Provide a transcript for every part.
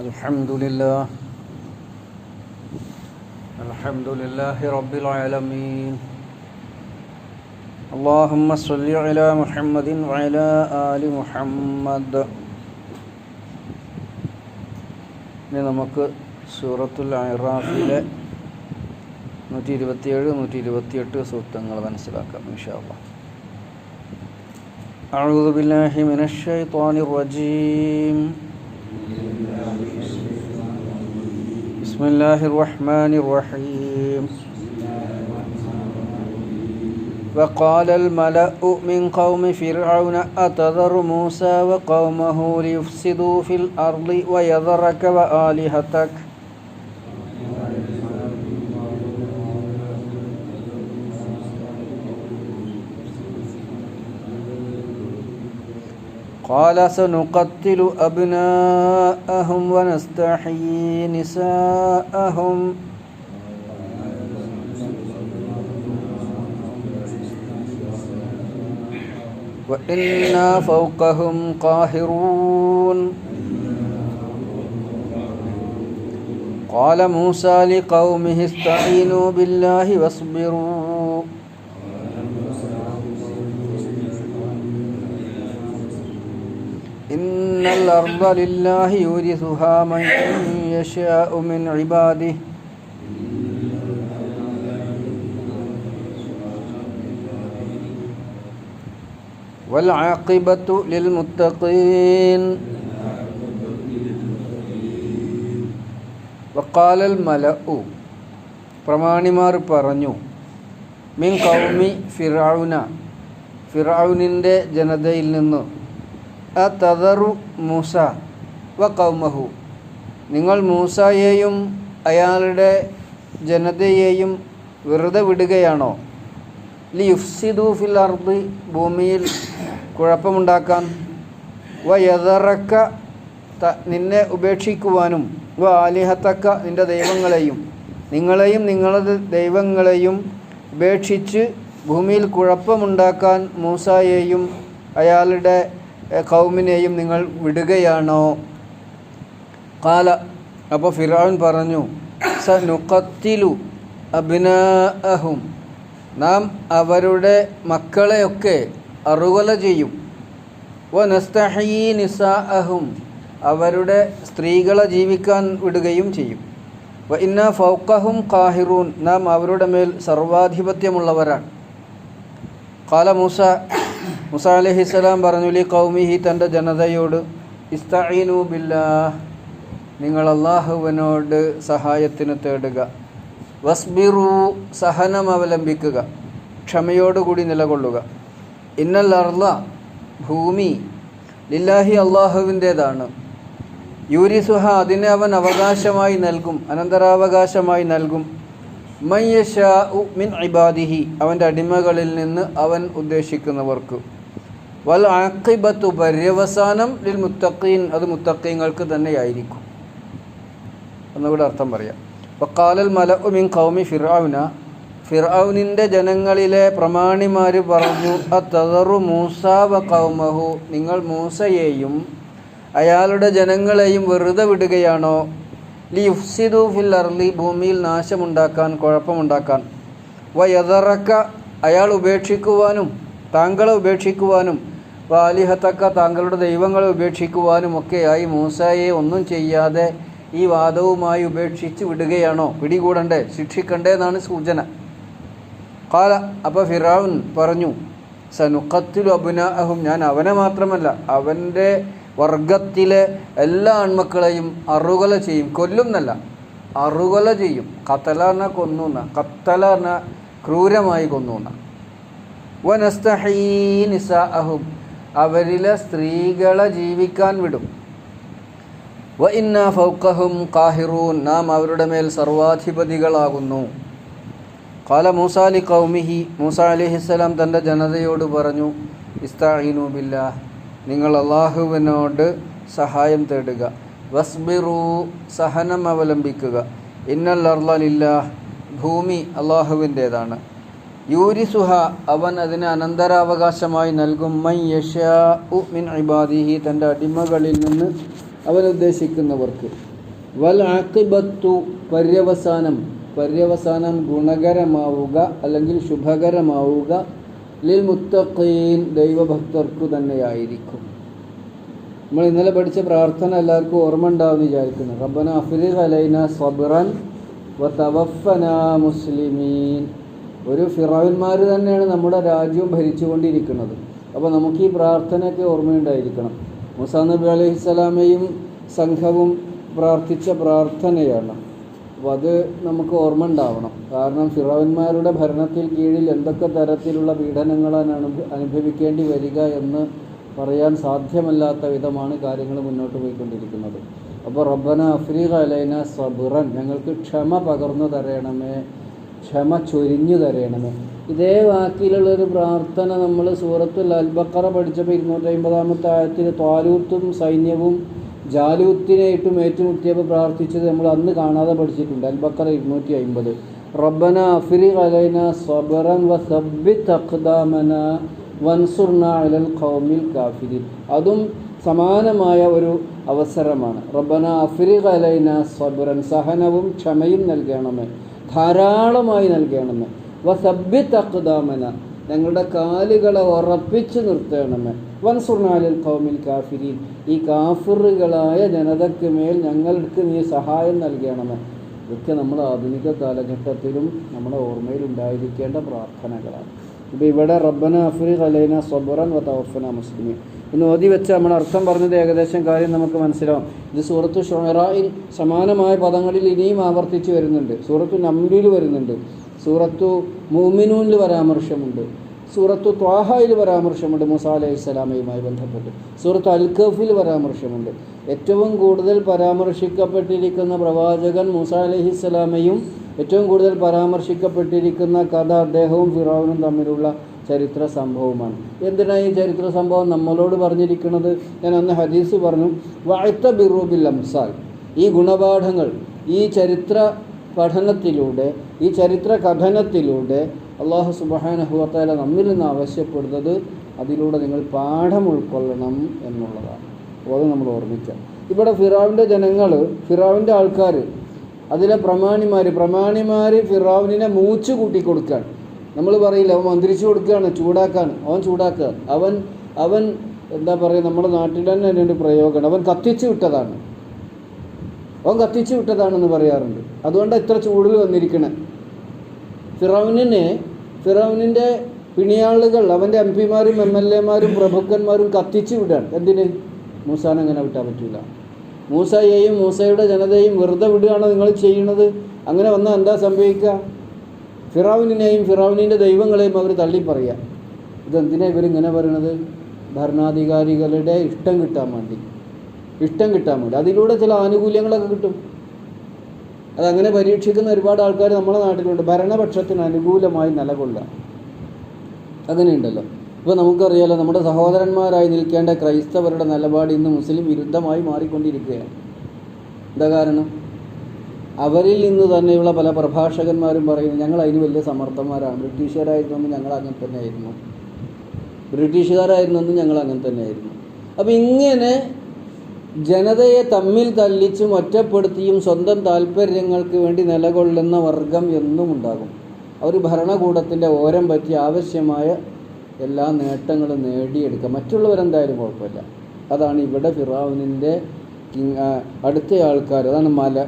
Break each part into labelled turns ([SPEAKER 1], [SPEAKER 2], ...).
[SPEAKER 1] الحمد لله الحمد لله رب العالمين اللهم صل على محمد وعلى آل محمد ഇനി നമുക്ക് സൂറത്തുൽ അറാഫിലെ നൂറ്റി ഇരുപത്തിയേഴ് നൂറ്റി ഇരുപത്തിയെട്ട് സൂക്തങ്ങൾ മനസ്സിലാക്കാം ഇൻഷാല്ല أعوذ بالله من الشيطان الرجيم بسم الله الرحمن الرحيم. وقال الملأ من قوم فرعون أتذر موسى وقومه ليفسدوا في الأرض ويذرك وآلهتك؟ قال سنقتل أبناءهم ونستحيي نساءهم. وإنا فوقهم قاهرون. قال موسى لقومه استعينوا بالله واصبروا. إن الأرض لله يورثها من يشاء من عباده والعاقبة للمتقين وقال الملأ പ്രമാണിമാർ പറഞ്ഞു മിൻ കൗമി ഫിറൌന ഫിറൌനിൻ്റെ ജനതയിൽ നിന്ന് അതറു മൂസ വ കൗമഹു. നിങ്ങൾ മൂസായേയും അയാളുടെ ജനതയെയും വെറുതെ വിടുകയാണോ? ലി യുഫ്സിദു ഫിൽ അർദ് ഭൂമിയിൽ കുഴപ്പമുണ്ടാക്കാൻ. വ യദറക്ക നിന്നെ ഉപേക്ഷിക്കുവാനും വ ആലിഹത്തക്ക നിന്റെ ദൈവങ്ങളെയും നിങ്ങളെയും നിങ്ങളുടെ ദൈവങ്ങളെയും ഉപേക്ഷിച്ച് ഭൂമിയിൽ കുഴപ്പമുണ്ടാക്കാൻ മൂസായെയും അയാളുടെ കൗമിനെയും നിങ്ങൾ വിടുകയാണോ? കാല അപ്പോൾ ഫിറാൻ പറഞ്ഞു സ നുക്കത്തിലു അഭിനാഹും നാം അവരുടെ മക്കളെയൊക്കെ അറുകൊല ചെയ്യും. വ നസ്തഹീ നിസാഅഹും. അവരുടെ സ്ത്രീകളെ ജീവിക്കാൻ വിടുകയും ചെയ്യും. വ ഇന്ന ഫൗക്കഹും കാഹിറൂൻ നാം അവരുടെ മേൽ സർവാധിപത്യമുള്ളവരാണ്. കാല മൂസ മുസ അലഹിസ്സലാം പറഞ്ഞു ലി കൗമിഹി തന്റെ ജനതയോട് ഇസ്തഈനു ബില്ലാ നിങ്ങൾ അള്ളാഹുവിനോട് സഹായത്തിന് തേടുക. വസ്ബിറു സഹനം അവലംബിക്കുക. ക്ഷമയോടുകൂടി നിലകൊള്ളുക. ഇന്നൽ അർള ഭൂമി ലില്ലാഹി അള്ളാഹുവിന്റേതാണ് യൂരിസുഹ അതിനെ അവൻ അവകാശമായി നൽകും അനന്തരാവകാശമായി നൽകും. മയ്യഷാ മിൻ ഇബാദിഹി അവന്റെ അടിമകളിൽ നിന്ന് അവൻ ഉദ്ദേശിക്കുന്നവർക്ക്. വൽ ആക്കിബത്തു പര്യവസാനം ലിൽ മുത്തഖീൻ. അത് മുത്തഖീങ്ങൾക്ക് തന്നെയായിരിക്കും. ഒന്നുകൂടെ അർത്ഥം പറയാം. വക്കാലൽ മല മിൻ കൗമി ഫിർഔന ഫിറൌനിന്റെ ജനങ്ങളിലെ പ്രമാണിമാർ പറഞ്ഞു അത്തറു മൂസ വ കൗമഹു നിങ്ങൾ മൂസയെയും അയാളുടെ ജനങ്ങളെയും വെറുതെ വിടുകയാണോ? ലി യുഫ്സിദു ഫിൽ അർലി ഭൂമിയിൽ നാശമുണ്ടാക്കാൻ കുഴപ്പമുണ്ടാക്കാൻ. വയതറക്ക അയാൾ ഉപേക്ഷിക്കുവാനും താങ്കളെ ഉപേക്ഷിക്കുവാനും വാലിഹത്തക്ക താങ്കളുടെ ദൈവങ്ങളെ ഉപേക്ഷിക്കുവാനും ഒക്കെയായി മൂസയെ ഒന്നും ചെയ്യാതെ ഈ വാദവുമായി ഉപേക്ഷിച്ച് വിടുകയാണോ? പിടികൂടണ്ടേ? ശിക്ഷിക്കണ്ടേ എന്നാണ് സൂചന. കാല അപ്പോൾ ഫിറാവുൻ പറഞ്ഞു സനുഖത്തിലു അബുനാഹും ഞാൻ അവനെ മാത്രമല്ല അവന്റെ വർഗത്തിലെ എല്ലാ ആൺമക്കളെയും അറുകൊല ചെയ്യും കൊല്ലും എന്നല്ല അറുകൊല ചെയ്യും. കത്തല പറഞ്ഞാൽ കൊന്നുന്ന കത്തല പറഞ്ഞാൽ ക്രൂരമായി കൊന്നുന്ന. വനസ്തഹീനിസാഹും അവരിലെ സ്ത്രീകളെ ജീവിക്കാൻ വിടും. വ ഇന്ന ഫൗക്കഹും കാഹിറൂൻ നാം അവരുടെ മേൽ സർവാധിപതികളാകുന്നു. കാല മൂസാലി കൗമിഹി മൂസ അലിഹിസ്സലാം തന്റെ ജനതയോട് പറഞ്ഞു ഇസ്താഹിനുബില്ല നിങ്ങൾ അള്ളാഹുവിനോട് സഹായം തേടുക. വസ്ബിറു സഹനം അവലംബിക്കുക. ഇന്നൽ അർലില്ല ഭൂമി അള്ളാഹുവിന്റേതാണ്. യൂരിസുഹ അവൻ അതിന് അനന്തരാവകാശമായി നൽകും. മൈ യഷാ മിൻ ഇബാദിഹി തന്റെ അടിമകളിൽ നിന്ന് അവൻ ഉദ്ദേശിക്കുന്നവർക്ക്. വൽ ആക്കിബത്തു പര്യവസാനം. പര്യവസാനം ഗുണകരമാവുക അല്ലെങ്കിൽ ശുഭകരമാവുക. ലിൽ മുത്തഖീൻ ദൈവഭക്തർക്കു തന്നെയായിരിക്കും നമ്മൾ ഇന്നലെ പഠിച്ച പ്രാർത്ഥന എല്ലാവർക്കും ഓർമ്മ ഉണ്ടാവും വിചാരിക്കുന്നു. റബ്ബന അഫ്രിഖ് അലൈന സബ്റൻ വ തവഫന മുസ്ലിമീൻ. ഒരു ഫിറോവിന്മാർ തന്നെയാണ് നമ്മുടെ രാജ്യവും ഭരിച്ചുകൊണ്ടിരിക്കുന്നത്. അപ്പോൾ നമുക്ക് ഈ പ്രാർത്ഥനയൊക്കെ ഓർമ്മയുണ്ടായിരിക്കണം. മുസാ നബി അലൈഹി സ്വലാമയും സംഘവും പ്രാർത്ഥിച്ച പ്രാർത്ഥനയാണ്. അപ്പോൾ അത് നമുക്ക് ഓർമ്മ ഉണ്ടാവണം കാരണം ഫിറോവന്മാരുടെ ഭരണത്തിൽ കീഴിൽ എന്തൊക്കെ തരത്തിലുള്ള പീഡനങ്ങളാണ് അനുഭ- അനുഭവിക്കേണ്ടി വരിക എന്ന് പറയാൻ സാധ്യമല്ലാത്ത വിധമാണ് കാര്യങ്ങൾ മുന്നോട്ട് പോയിക്കൊണ്ടിരിക്കുന്നത്. അപ്പോൾ റബ്ബന അഫ്രീഖ അലൈന സബുറൻ ഞങ്ങൾക്ക് ക്ഷമ പകർന്നു തരണമേ ക്ഷമ ചൊരിഞ്ഞു തരയണമേ ഇതേ വാക്കിലുള്ളൊരു പ്രാർത്ഥന നമ്മൾ സൂറത്തുൽ അൽബക്കറ പഠിച്ചപ്പോൾ ഇരുന്നൂറ്റി അമ്പതാമത്തെ ആയത്തിൽ ത്വാലൂത്തും സൈന്യവും ജാലൂത്തിനായിട്ടും ഏറ്റുമുട്ടിയപ്പോൾ പ്രാർത്ഥിച്ചത് നമ്മൾ അന്ന് കാണാതെ പഠിച്ചിട്ടുണ്ട്. അൽബക്കറ ഇരുന്നൂറ്റി അമ്പത് റബ്ബന അഫിരി അലൈന സബറൻ വ സബ്ബിത്ത് അഖ്ദാമന വൻസുർന അലൽ ഖൗമിൽ കാഫിരി അതും സമാനമായ ഒരു അവസരമാണ്. റബ്ബന അഫിരി അലൈന സബറൻ സഹനവും ക്ഷമയും നൽകണമേ. ധാരാളമായി നൽകണമേ. വ സബ്ബിത്ത് തക്കുതാമന ഞങ്ങളുടെ കാലുകളെ ഉറപ്പിച്ചു നിർത്തണമേ. വൻസുർണാലിൽ കൗമിൽ കാഫിരീൻ ഈ കാഫിറുകളായ ജനതയ്ക്ക് മേൽ ഞങ്ങൾക്ക് നീ സഹായം നൽകണമേ. ഇതൊക്കെ നമ്മൾ ആധുനിക കാലഘട്ടത്തിലും നമ്മുടെ ഓർമ്മയിൽ ഉണ്ടായിരിക്കേണ്ട പ്രാർത്ഥനകളാണ്. ഇപ്പോൾ ഇവിടെ റബ്ബന അഫ്രി അലൈന സബറൻ വ തവഫന മുസ്ലിമീൻ. ഇന്ന് ഓതി വെച്ച് നമ്മൾ അർത്ഥം പറഞ്ഞത് ഏകദേശം കാര്യം നമുക്ക് മനസ്സിലാവും. ഇത് സൂറത്ത് ഷൊറായിൽ സമാനമായ പദങ്ങളിൽ ഇനിയും ആവർത്തിച്ച് വരുന്നുണ്ട്. സൂറത്തു നമ്ലിൽ വരുന്നുണ്ട്. സൂറത്തു മൂമിനൂനിൽ പരാമർശമുണ്ട്. സൂറത്തു ത്വാഹയിൽ പരാമർശമുണ്ട്. മുസാ അലൈഹി സ്വലാമയുമായി ബന്ധപ്പെട്ട്. സൂറത്ത് അൽഖഫിൽ പരാമർശമുണ്ട്. ഏറ്റവും കൂടുതൽ പരാമർശിക്കപ്പെട്ടിരിക്കുന്ന പ്രവാചകൻ മുസ അലൈഹി സ്വലാമയും ഏറ്റവും കൂടുതൽ പരാമർശിക്കപ്പെട്ടിരിക്കുന്ന കഥ അദ്ദേഹവും ഫിറാവിനും തമ്മിലുള്ള ചരിത്ര സംഭവമാണ്. എന്തിനാണ് ഈ ചരിത്ര സംഭവം നമ്മളോട് പറഞ്ഞിരിക്കുന്നത് ഞാൻ അന്ന് ഹദീസ് പറഞ്ഞു വാഴ്ത്ത ബിറൂബിൽ അംസാൽ. ഈ ഗുണപാഠങ്ങൾ ഈ ചരിത്ര പഠനത്തിലൂടെ ഈ ചരിത്ര കഥനത്തിലൂടെ അള്ളാഹു സുബാനഹുവത്താല നമ്മിൽ നിന്ന് ആവശ്യപ്പെടുന്നത് അതിലൂടെ നിങ്ങൾ പാഠം ഉൾക്കൊള്ളണം എന്നുള്ളതാണ്. അപ്പോൾ അത് നമ്മൾ ഓർമ്മിക്കാം ഇവിടെ ഫിറാവിന്റെ ജനങ്ങൾ ഫിറാവിന്റെ ആൾക്കാർ അതിലെ പ്രമാണിമാർ പ്രമാണിമാർ ഫിറാവിനെ മൂച്ചു കൂട്ടി നമ്മൾ പറയില്ല അവൻ മന്ത്രിച്ചു കൊടുക്കുകയാണ് ചൂടാക്കാണ്. അവൻ ചൂടാക്കുക. അവൻ അവൻ എന്താ പറയുക നമ്മുടെ നാട്ടിൽ തന്നെ അതിന്റെ പ്രയോഗമാണ്. അവൻ കത്തിച്ചു വിട്ടതാണ്. അവൻ കത്തിച്ചു വിട്ടതാണെന്ന് പറയാറുണ്ട്. അതുകൊണ്ട് ഇത്ര ചൂടിൽ വന്നിരിക്കണേ. ഫിറൌനിനെ ഫിറൌനിന്റെ പിണിയാളുകൾ അവന്റെ എം പിമാരും എം എൽ എമാരും പ്രഭുക്കന്മാരും കത്തിച്ചു വിടാണ് എന്തിന്? മൂസാൻ അങ്ങനെ വിട്ടാൻ പറ്റില്ല മൂസയെയും മൂസയുടെ ജനതയും വെറുതെ വിടുകയാണോ നിങ്ങൾ ചെയ്യുന്നത്? അങ്ങനെ വന്നാൽ എന്താ സംഭവിക്കുക? ഫിറാവിനെയും ഫിറാവിനിന്റെ ദൈവങ്ങളെയും അവർ തള്ളി പറയാം ഇതെന്തിനാ ഇവരിങ്ങനെ പറയണത്? ഭരണാധികാരികളുടെ ഇഷ്ടം കിട്ടാൻ വേണ്ടി. ഇഷ്ടം കിട്ടാൻ വേണ്ടി. അതിലൂടെ ചില ആനുകൂല്യങ്ങളൊക്കെ കിട്ടും. അതങ്ങനെ പരീക്ഷിക്കുന്ന ഒരുപാട് ആൾക്കാർ നമ്മുടെ നാട്ടിലുണ്ട്. ഭരണപക്ഷത്തിന് അനുകൂലമായി നിലകൊള്ളുക. അങ്ങനെയുണ്ടല്ലോ. ഇപ്പോൾ നമുക്കറിയാലോ നമ്മുടെ സഹോദരന്മാരായി നിൽക്കേണ്ട ക്രൈസ്തവരുടെ നിലപാട് ഇന്ന് മുസ്ലിം വിരുദ്ധമായി മാറിക്കൊണ്ടിരിക്കുകയാണ്. എന്താ കാരണം? അവരിൽ നിന്ന് തന്നെയുള്ള പല പ്രഭാഷകന്മാരും പറയുന്നു ഞങ്ങൾ അതിന് വലിയ സമർത്ഥന്മാരാണ്. ബ്രിട്ടീഷുകാരായിരുന്നെന്ന് ഞങ്ങൾ അങ്ങനെ തന്നെയായിരുന്നു. ബ്രിട്ടീഷുകാരായിരുന്നെന്ന് ഞങ്ങൾ അങ്ങനെ തന്നെയായിരുന്നു. അപ്പം ഇങ്ങനെ ജനതയെ തമ്മിൽ തല്ലിച്ചും ഒറ്റപ്പെടുത്തിയും സ്വന്തം താല്പര്യങ്ങൾക്ക് വേണ്ടി നിലകൊള്ളുന്ന വർഗം എന്നും ഉണ്ടാകും. അവർ ഭരണകൂടത്തിന്റെ ഓരം പറ്റി ആവശ്യമായ എല്ലാ നേട്ടങ്ങളും നേടിയെടുക്കുക മറ്റുള്ളവരെന്തായാലും കുഴപ്പമില്ല. അതാണ് ഇവിടെ ഫിറാവുനിന്റെ അടുത്ത ആൾക്കാർ അതാണ് മല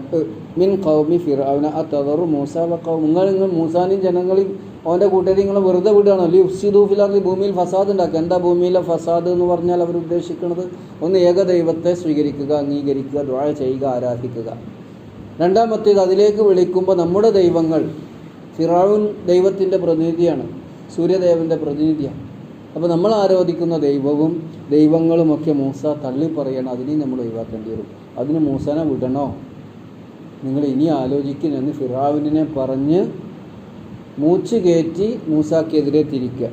[SPEAKER 1] മിൻ കൗമി ഫിറാവുന ആ തവറു മൂസ നിങ്ങൾ നിങ്ങൾ മൂസാനും ജനങ്ങളെയും അവന്റെ കൂട്ടരിങ്ങളും വെറുതെ വിടുകയാണോ. അല്ലെങ്കിൽ ഭൂമിയിൽ ഫസാദ് ഉണ്ടാക്കുക. എന്താ ഭൂമിയിലെ ഫസാദ് എന്ന് പറഞ്ഞാൽ അവർ ഉദ്ദേശിക്കുന്നത്? ഒന്ന് ഏകദൈവത്തെ സ്വീകരിക്കുക അംഗീകരിക്കുക ദ്വാഴ ചെയ്യുക ആരാധിക്കുക. രണ്ടാമത്തേത് അതിലേക്ക് വിളിക്കുമ്പോൾ നമ്മുടെ ദൈവങ്ങൾ ഫിറാവുൻ ദൈവത്തിന്റെ പ്രതിനിധിയാണ് സൂര്യദേവന്റെ പ്രതിനിധിയാണ്. അപ്പോൾ നമ്മൾ ആരാധിക്കുന്ന ദൈവവും ദൈവങ്ങളുമൊക്കെ മൂസ തള്ളി പറയണം. അതിനെയും നമ്മൾ ഒഴിവാക്കേണ്ടി വരും. അതിന് മൂസനെ വിടണോ? നിങ്ങൾ ഇനി ആലോചിക്കുന്നെന്ന് ഫിറാവിനെ പറഞ്ഞ് മൂച്ച് കയറ്റി മൂസാക്കെതിരെ തിരിക്കുക.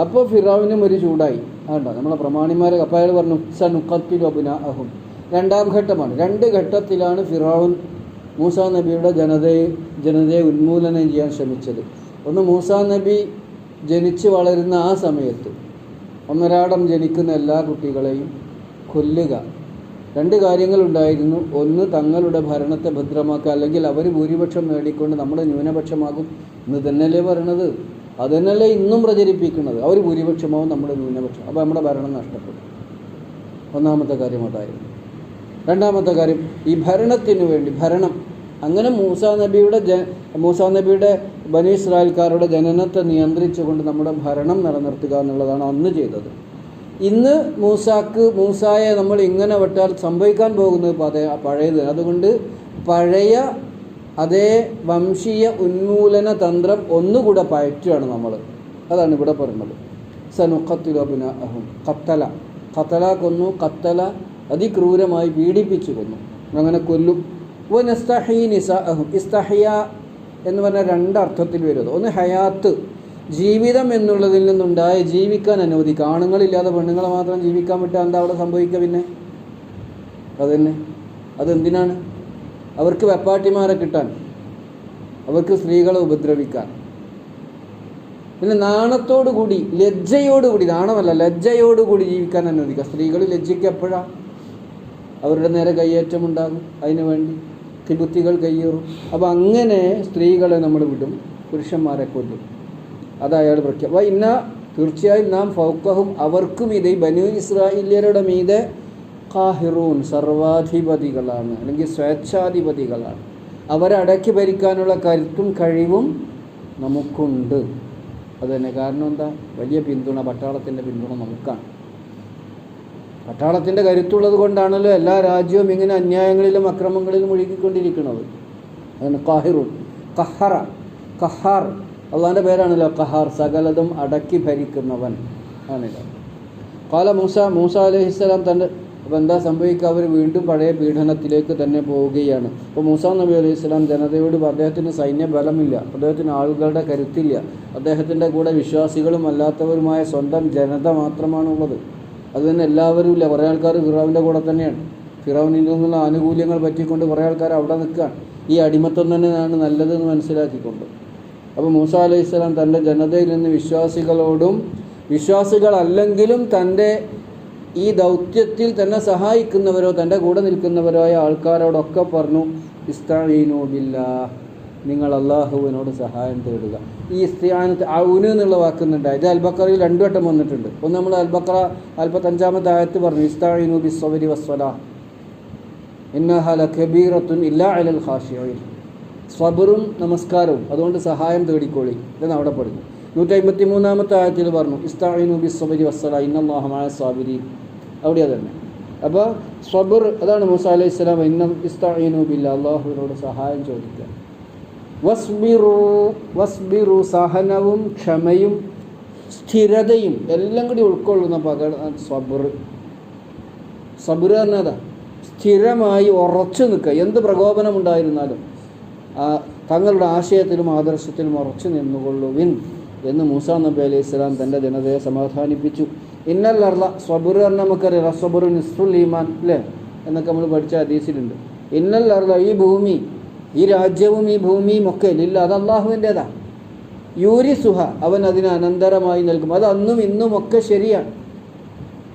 [SPEAKER 1] അപ്പോൾ ഫിറാവിനും ഒരു ചൂടായി. അതുണ്ടോ നമ്മളെ പ്രമാണിമാർ അപ്പോൾ അയാൾ പറഞ്ഞു സനുക്കത്തിൽ അബുന അഹും രണ്ടാം ഘട്ടമാണ്. രണ്ട് ഘട്ടത്തിലാണ് ഫിറാവുൻ മൂസ നബിയുടെ ജനതയെ ജനതയെ ഉന്മൂലനം ചെയ്യാൻ ശ്രമിച്ചത്. ഒന്ന് മൂസ നബി ജനിച്ച് വളരുന്ന ആ സമയത്ത് ഒന്നരാടം ജനിക്കുന്ന എല്ലാ കുട്ടികളെയും കൊല്ലുക. രണ്ട് കാര്യങ്ങളുണ്ടായിരുന്നു. ഒന്ന് തങ്ങളുടെ ഭരണത്തെ ഭദ്രമാക്കുക. അല്ലെങ്കിൽ അവർ ഭൂരിപക്ഷം നേടിക്കൊണ്ട് നമ്മുടെ ന്യൂനപക്ഷമാകും. എന്ന് തന്നെയല്ലേ പറയണത്? അതന്നെയല്ലേ ഇന്നും പ്രചരിപ്പിക്കുന്നത്? അവർ ഭൂരിപക്ഷമാവും നമ്മുടെ ന്യൂനപക്ഷം. അപ്പോൾ നമ്മുടെ ഭരണം നഷ്ടപ്പെടും. ഒന്നാമത്തെ കാര്യം അതായിരുന്നു. രണ്ടാമത്തെ കാര്യം ഈ ഭരണത്തിനു വേണ്ടി ഭരണം. അങ്ങനെ മൂസ നബിയുടെ ജ മൂസ നബിയുടെ ബനി ഇസ്രായേൽക്കാരുടെ ജനനത്തെ നിയന്ത്രിച്ചുകൊണ്ട് നമ്മുടെ ഭരണം നിലനിർത്തുക എന്നുള്ളതാണ് അന്ന് ചെയ്തത്. ഇന്ന് മൂസാക്ക് മൂസായെ നമ്മൾ ഇങ്ങനെ വിട്ടാൽ സംഭവിക്കാൻ പോകുന്നത് പതേ പഴയത്. അതുകൊണ്ട് പഴയ അതേ വംശീയ ഉന്മൂലന തന്ത്രം ഒന്നുകൂടെ പയറ്റുകയാണ് നമ്മൾ. അതാണ് ഇവിടെ പറയുന്നത് സനുഖത്തിലോബിന അഹും കത്തല കത്തല കൊന്നു. കത്തല അതിക്രൂരമായി പീഡിപ്പിച്ചു കൊന്നു. അങ്ങനെ കൊല്ലും. വ നസ്തഹീ നിസ അഹും ഇസ്തഹിയ എന്ന് പറഞ്ഞാൽ രണ്ടർത്ഥത്തിൽ വരുന്നത്. ഒന്ന് ഹയാത്ത്. ജീവിതം എന്നുള്ളതിൽ നിന്നുണ്ടായ ജീവിക്കാൻ അനുവദിക്കുക. ആണുങ്ങളില്ലാതെ പെണ്ണുങ്ങളെ മാത്രം ജീവിക്കാൻ വിട്ടാൽ എന്താ അവിടെ സംഭവിക്കുക പിന്നെ? അതന്നെ. അതെന്തിനാണ്? അവർക്ക് വെപ്പാട്ടിമാരെ കിട്ടാൻ. അവർക്ക് സ്ത്രീകളെ ഉപദ്രവിക്കാൻ. പിന്നെ നാണത്തോടുകൂടി ലജ്ജയോടുകൂടി നാണമല്ല ലജ്ജയോടുകൂടി ജീവിക്കാൻ അനുവദിക്കുക. സ്ത്രീകൾ ലജ്ജയ്ക്ക് എപ്പോഴാണ് അവരുടെ നേരെ കയ്യേറ്റം ഉണ്ടാകും അതിനു വേണ്ടി കിബുത്തികൾ കയ്യേറും. അപ്പോൾ അങ്ങനെ സ്ത്രീകളെ നമ്മൾ വിടും. പുരുഷന്മാരെ കൊല്ലും. അത് അയാൾ പ്രഖ്യാ അപ്പോൾ ഇന്ന തീർച്ചയായും നാം ഫൗക്കഹും അവർക്കും ഇതേ ബനു ഇസ്രായേലിയരുടെ മീതെ കാഹിറൂൻ സർവാധിപതികളാണ്. അല്ലെങ്കിൽ സ്വേച്ഛാധിപതികളാണ്. അവരടക്കി ഭരിക്കാനുള്ള കരുത്തും കഴിവും നമുക്കുണ്ട്. അതുതന്നെ കാരണം എന്താ? വലിയ പിന്തുണ പട്ടാളത്തിന്റെ പിന്തുണ നമുക്കാണ്. പട്ടാളത്തിന്റെ കരുത്തുള്ളത് കൊണ്ടാണല്ലോ എല്ലാ രാജ്യവും ഇങ്ങനെ അന്യായങ്ങളിലും അക്രമങ്ങളിലും ഒഴുകിക്കൊണ്ടിരിക്കുന്നത്. അതാണ് കാഹിറൂൻ കഹറ. കഹാർ അള്ളാന്റെ പേരാണല്ലോ കഹാർ സകലതും അടക്കി ഭരിക്കുന്നവൻ ആണല്ലോ. കാല മൂസ മൂസ അലഹിസ്സലാം തന്റെ അപ്പോൾ എന്താ സംഭവിക്കുക? അവർ വീണ്ടും പഴയ പീഡനത്തിലേക്ക് തന്നെ പോവുകയാണ്. അപ്പോൾ മൂസ നബി അലൈഹി സ്വലാം ജനതയോട് അദ്ദേഹത്തിന് സൈന്യ ബലമില്ല അദ്ദേഹത്തിന് ആളുകളുടെ കരുത്തില്ല. അദ്ദേഹത്തിന്റെ കൂടെ വിശ്വാസികളും അല്ലാത്തവരുമായ സ്വന്തം ജനത മാത്രമാണുള്ളത്. അത് തന്നെ എല്ലാവരും ഇല്ല. കുറേ ആൾക്കാർ ഫിറാവിന്റെ കൂടെ തന്നെയാണ്. ഫിറാവിനിൽ നിന്നുള്ള ആനുകൂല്യങ്ങൾ പറ്റിക്കൊണ്ട് കുറേ ആൾക്കാർ അവിടെ നിൽക്കുകയാണ്. ഈ അടിമത്തം തന്നെയാണ് നല്ലതെന്ന് മനസ്സിലാക്കിക്കൊണ്ട്. അപ്പോൾ മൂസ അലൈഹി സ്വലാം തന്റെ ജനതയിൽ നിന്ന് വിശ്വാസികളോടും വിശ്വാസികളല്ലെങ്കിലും തന്റെ ഈ ദൗത്യത്തിൽ തന്നെ സഹായിക്കുന്നവരോ തന്റെ കൂടെ നിൽക്കുന്നവരോ ആയ ആൾക്കാരോടൊക്കെ പറഞ്ഞു ഇസ്താനോ ബില്ല നിങ്ങൾ അള്ളാഹുവിനോട് സഹായം തേടുക. ഈ ഇസ്തിയാനത്ത് ഔന് എന്നുള്ള വാക്കുന്നുണ്ട്. ഇത് അൽബക്കറയിൽ രണ്ടു വട്ടം വന്നിട്ടുണ്ട്. ഒന്ന് നമ്മൾ അൽബക്കറ അൽപ്പത്തഞ്ചാമത്തെ ആയത്ത് പറഞ്ഞു ഇസ്താനു ബിസ്വരി വസ്വല ഇന്നഹല കബീറത്തുൻ ഇല്ലാ അലൽ ഹാഷിയോയിൽ സ്വബറും നമസ്കാരവും. അതുകൊണ്ട് സഹായം തേടിക്കോളി. ഇതെന്ന് അവിടെ പഠിക്കും നൂറ്റി അമ്പത്തി മൂന്നാമത്തെ ആയത്തിൽ പറഞ്ഞു ഇസ്താനു ബിസ്വരി വസ്വല ഇന്നല്ലാഹമായ സ്വാബിരി അവിടെ തന്നെ. അപ്പോൾ സ്വബർ അതാണ് മൂസ അലൈഹി സ്വലാം ഇന്ന ഇസ്താനു ബില്ല അള്ളാഹുവിനോട് സഹായം ചോദിക്കുക. വസ്ബിറു വസ്ബിറു സഹനവും ക്ഷമയും സ്ഥിരതയും എല്ലാം കൂടി ഉൾക്കൊള്ളുന്ന പക സബർ. സബർ എന്നതാ സ്ഥിരമായി ഉറച്ചു നിൽക്കുക. എന്ത് പ്രകോപനം ഉണ്ടായിരുന്നാലും ആ തങ്ങളുടെ ആശയത്തിലും ആദർശത്തിലും ഉറച്ചു നിന്നുകൊള്ളുവിൻ എന്ന് മൂസ നബി അലൈഹി ഇസ്ലാം തന്റെ ജനതയെ സമാധാനിപ്പിച്ചു. ഇന്നൽ അർല സ്വബുർ നമുക്കറിയാം. റസബുർ നിസ്ഫുൽ ഈമാൻ അല്ലേ? എന്നൊക്കെ നമ്മൾ പഠിച്ച ഹദീസിലുണ്ട്. ഇന്നൽ അർല ഈ ഭൂമി ഈ രാജ്യവും ഈ ഭൂമിയും ഒക്കെ ഇല്ല. അത് അള്ളാഹുവിന്റെതാണ്. യൂരി സുഹ അവൻ അതിന് അനന്തരമായി നൽകും. അത് അന്നും ഇന്നും ഒക്കെ ശരിയാണ്.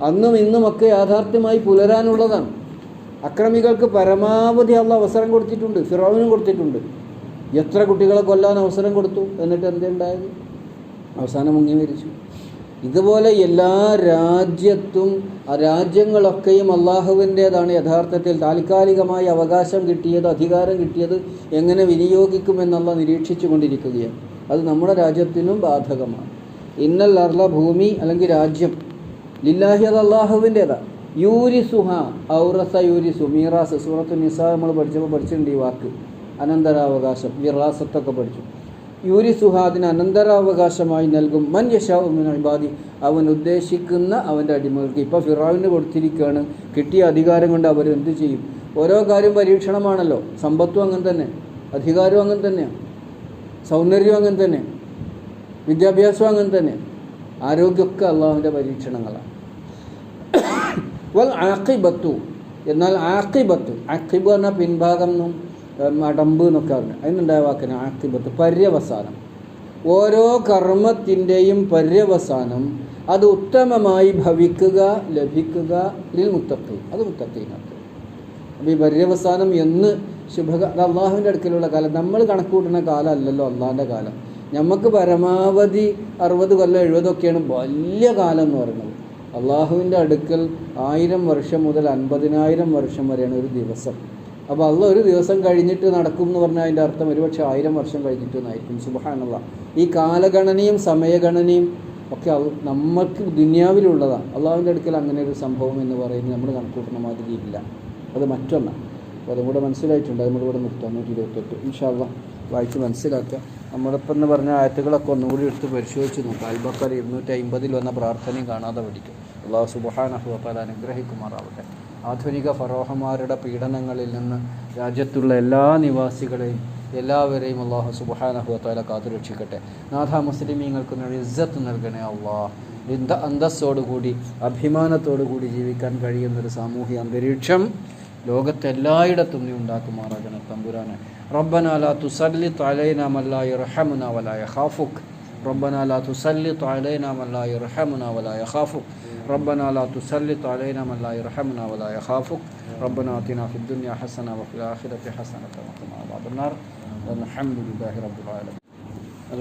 [SPEAKER 1] അന്നും ഇന്നും ഒക്കെ യാഥാർത്ഥ്യമായി പുലരാനുള്ളതാണ്. അക്രമികൾക്ക് പരമാവധി അള്ള അവസരം കൊടുത്തിട്ടുണ്ട്. ഫിറോവിനും കൊടുത്തിട്ടുണ്ട്. എത്ര കുട്ടികളെ കൊല്ലാൻ അവസരം കൊടുത്തു? എന്നിട്ട് എന്തുണ്ടായത്? അവസാനം മുങ്ങി മരിച്ചു. ഇതുപോലെ എല്ലാ രാജ്യത്തും രാജ്യങ്ങളൊക്കെയും അള്ളാഹുവിന്റേതാണ് യഥാർത്ഥത്തിൽ താൽക്കാലികമായി അവകാശം കിട്ടിയത് അധികാരം കിട്ടിയത് എങ്ങനെ വിനിയോഗിക്കുമെന്നുള്ള നിരീക്ഷിച്ചു കൊണ്ടിരിക്കുകയാണ്. അത് നമ്മുടെ രാജ്യത്തിനും ബാധകമാണ്. ഇന്നൽ അർല ഭൂമി അല്ലെങ്കിൽ രാജ്യം ലില്ലാഹി അത് അള്ളാഹുവിന്റേതാണ് യൂരിസുഹ ഔറസ യൂരിസു മീറാസ് സൂറത്ത് നിസാ നമ്മൾ പഠിച്ചപ്പോൾ പഠിച്ചിട്ടുണ്ട് ഈ വാക്ക്. അനന്തരാവകാശം വിറാസത്തൊക്കെ പഠിച്ചു. യൂരിസുഹ സുഹാദിന് അനന്തരാവകാശമായി നൽകും. മൻ യശാവുമിൻ ഇബാദി. അവൻ ഉദ്ദേശിക്കുന്ന അവന്റെ അടിമകൾക്ക് ഇപ്പോൾ ഫിറാവിന് കൊടുത്തിരിക്കുകയാണ്. കിട്ടിയ അധികാരം കൊണ്ട് അവർ എന്ത് ചെയ്യും? ഓരോ കാര്യം പരീക്ഷണമാണല്ലോ. സമ്പത്തും അങ്ങനെ തന്നെ. അധികാരവും അങ്ങനെ തന്നെയാണ് സൗന്ദര്യവും അങ്ങനെ തന്നെ. വിദ്യാഭ്യാസവും അങ്ങനെ തന്നെ. ആരോഗ്യമൊക്കെ അള്ളാഹുവിന്റെ പരീക്ഷണങ്ങളാണ്. വൽ ആക്കിബത്തു എന്നാൽ ആക്കിബത്ത് ആക്കിബ് പറഞ്ഞാൽ പിൻഭാഗം എന്നും അടമ്പ് എന്നൊക്കെ പറഞ്ഞു. അതിനുണ്ടായ വാക്കിന് ആക്തിബത്ത് പര്യവസാനം. ഓരോ കർമ്മത്തിന്റെയും പര്യവസാനം അത് ഉത്തമമായി ഭവിക്കുക ലഭിക്കുക ഇതിൽ മുത്തത്തി അത് മുത്തത്തിനകത്ത് അപ്പോൾ ഈ പര്യവസാനം എന്ന് ശുഭ അത് അള്ളാഹുവിന്റെ അടുക്കലുള്ള കാലം. നമ്മൾ കണക്ക് കൂട്ടുന്ന കാലം അല്ലല്ലോ അള്ളാഹിന്റെ കാലം. നമുക്ക് പരമാവധി അറുപത് കൊല്ലം എഴുപതൊക്കെയാണ് വലിയ കാലം എന്ന് പറയുന്നത്. അള്ളാഹുവിന്റെ അടുക്കൽ ആയിരം വർഷം മുതൽ അൻപതിനായിരം വർഷം വരെയാണ് ഒരു ദിവസം. അപ്പോൾ അള്ള ഒരു ദിവസം കഴിഞ്ഞിട്ട് നടക്കും എന്ന് പറഞ്ഞാൽ അതിന്റെ അർത്ഥം ഒരുപക്ഷെ ആയിരം വർഷം കഴിഞ്ഞിട്ട് എന്നായിരിക്കും. സുബഹാനുള്ള ഈ കാലഗണനയും സമയഗണനയും ഒക്കെ അത് നമ്മൾക്ക് ദുനിയാവിലുള്ളതാണ് അള്ളാഹുവിന്റെ അടുക്കൽ അങ്ങനെ ഒരു സംഭവം എന്ന് പറയുന്നത് നമ്മൾ കണക്കൂട്ടുന്ന മാതിരി ഇല്ല. അത് മറ്റൊന്നാണ് അപ്പോൾ അതും കൂടെ മനസ്സിലായിട്ടുണ്ട്. അതും കൂടെ നിർത്താം. നൂറ്റി ഇരുപത്തെട്ട് ഇൻഷാല്ല വായിച്ച് മനസ്സിലാക്കുക. നമ്മളിപ്പം എന്ന് പറഞ്ഞ ആയത്തുകളൊക്കെ ഒന്നുകൂടി എടുത്ത് പരിശോധിച്ച് നോക്കുക അൽബക്കർ ഇരുന്നൂറ്റി അമ്പതിൽ വന്ന പ്രാർത്ഥനയും കാണാതെ പഠിക്കും. അള്ളാഹു സുബഹാനഹുവത്താൽ അനുഗ്രഹിക്കുമാറാവട്ടെ. ആധുനിക ഫറോഹമാരുടെ പീഡനങ്ങളിൽ നിന്ന് രാജ്യത്തുള്ള എല്ലാ നിവാസികളെയും എല്ലാവരെയും അള്ളാഹു സുബഹാനഹുവത്താല കാത്തുരക്ഷിക്കട്ടെ. നാഥ മുസ്ലിമീങ്ങൾക്ക് ഇസ്സത്ത് നൽകണേ അള്ളാഹ് അന്തസ്സോടുകൂടി അഭിമാനത്തോടുകൂടി ജീവിക്കാൻ കഴിയുന്നൊരു സാമൂഹിക അന്തരീക്ഷം ലോകത്തെല്ലായിടത്തും നീ ഉണ്ടാക്കുമാറാകണം തമ്പുരാനെ. റബ്ബനാല ലാ തുസല്ലിത്ത് അലൈനാ ഹാഫുഖ് ربنا لا تسلط علينا من لا يرحمنا ولا يخافك. ربنا لا تسلط علينا من لا يرحمنا ولا يخافك. ربنا آتنا في الدنيا حسنة وفي الآخرة حسنة وقنا عذاب النار. والحمد لله رب العالمين.